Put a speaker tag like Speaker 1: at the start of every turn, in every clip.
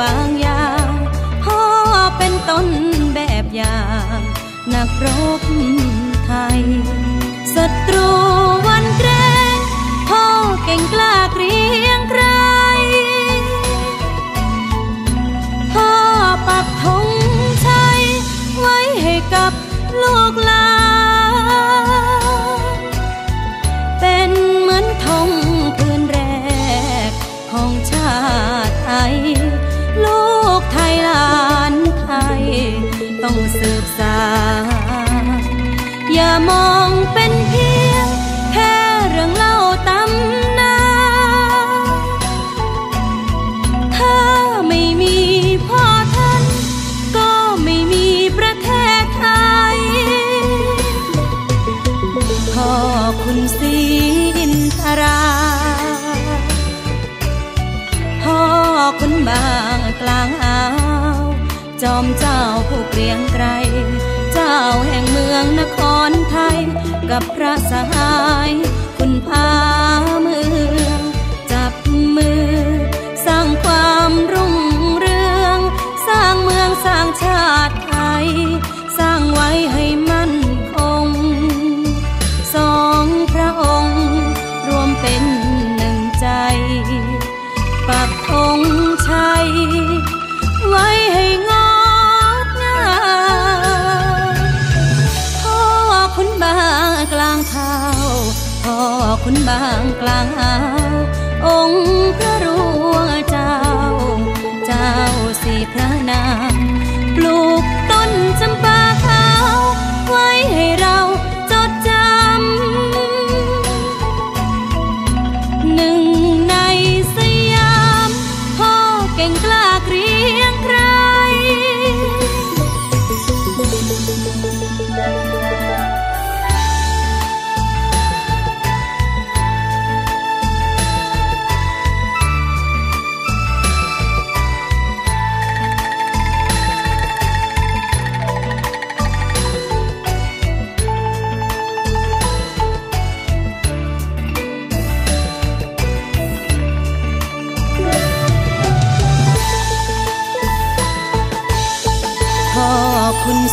Speaker 1: บางอย่างพ่อเป็นต้นแบบอย่าง นักรบไทยศัตรู มองเป็นเพียง แค่เรื่องเล่าตำนานถ้าไม่มีพ่อท่าน ก็ไม่มีประเทศไทยพ่อคุณศรีอินทราพ่อคุณบางกลางอ่าว จอมเจ้าผู้เกรียงไกร กับพระสหาย คุณพาเมือ บางกลางหาวองค์พระร่วเจ้า เจ้าสีพระนามปลูกต้นจำปาขาว ไว้ให้เราจดจำหนึ่งในสยามพ่อเก่งกล้า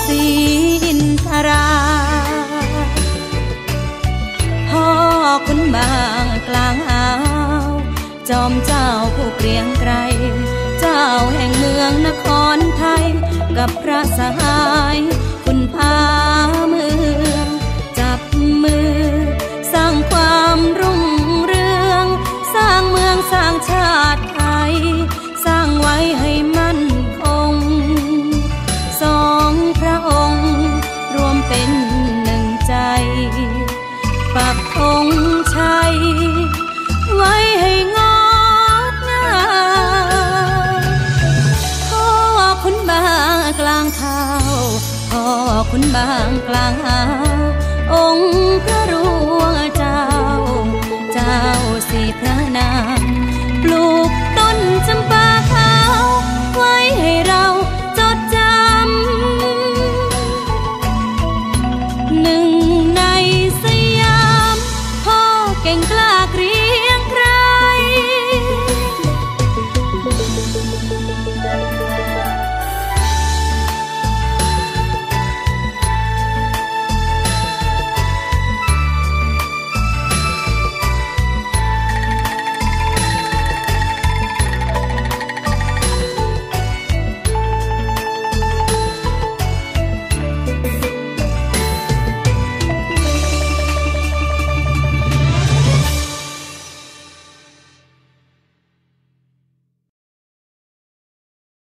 Speaker 1: ศรีอินทราพ่อคุณบางกลางอ่าว จอมเจ้าผู้เกรียงไกรเจ้าแห่งเมืองนครไทย กับพระสหาย คุณพาเมือง จับมือ ล